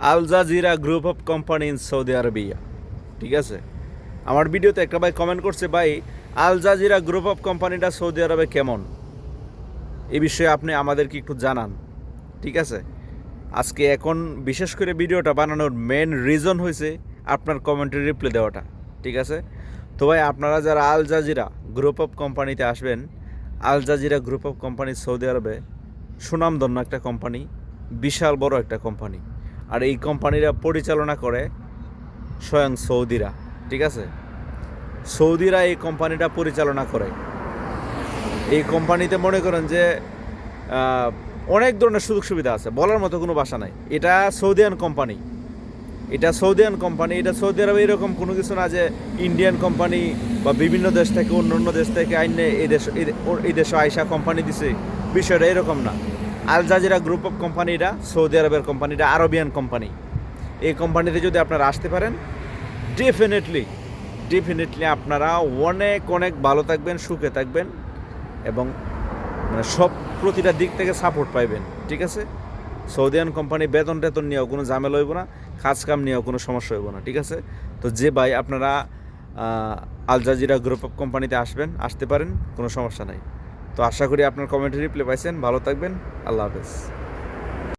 Al Jazeera group of company in Saudi Arabia. ঠিক আছে? আমার ভিডিওতে একটা ভাই কমেন্ট করছে, ভাই, আল জাজিরা গ্রুপ অফ কোম্পানিটা সৌদি আরবে কেমন? এই বিষয়ে আপনি আমাদেরকে একটু জানান। ঠিক আছে? আজকে এখন বিশেষ করে ভিডিওটা বানানোর মেন রিজন হয়েছে আপনার কমেন্টের রিপ্লাই দেওয়াটা। ঠিক আছে? তো ভাই, আপনারা যারা আল জাজিরা গ্রুপ অফ কোম্পানিতে আসবেন, Al Jazeera group of company Saudi আরবে সুনামধন্য একটা কোম্পানি, বিশাল বড় একটা কোম্পানি। আর এই কোম্পানিরা পরিচালনা করে স্বয়ং সৌদিরা, ঠিক আছে? সৌদিরা এই কোম্পানিটা পরিচালনা করে। এই কোম্পানিতে মনে করেন যে অনেক ধরনের সুযোগ সুবিধা আছে, বলার মতো কোনো ভাষা নাই। এটা সৌদিয়ান কোম্পানি। এটা সৌদিয়ান কোম্পানি, এটা সৌদি আরবে এরকম কোনো কিছু না যে ইন্ডিয়ান কোম্পানি বা বিভিন্ন দেশ থেকে অন্য অন্য দেশ থেকে আইনে এই দেশ এই- দেশে আইসা কোম্পানি দিছে, বিষয়টা এরকম না। আল জাজিরা গ্রুপ অফ কোম্পানিটা সৌদি আরবের কোম্পানিটা আরবিয়ান কোম্পানি। এই কোম্পানিতে যদি আপনারা আসতে পারেন ডেফিনেটলি ডেফিনেটলি আপনারা অনেক অনেক ভালো থাকবেন, সুখে থাকবেন এবং মানে সব প্রতিটা দিক থেকে সাপোর্ট পাইবেন, ঠিক আছে? সৌদিয়ান কোম্পানি বেতন টেতন নিয়েও কোনো ঝামেলা হইব না, কাজ কাম নিয়েও কোনো সমস্যা হইব না, ঠিক আছে? তো যে ভাই আপনারা আল জাজিরা গ্রুপ অফ কোম্পানিতে আসবেন, আসতে পারেন, কোনো সমস্যা নাই। তো আশা করি আপনার কমেন্টে রিপ্লাই পাইছেন। ভালো থাকবেন। আল্লাহ হাফেজ।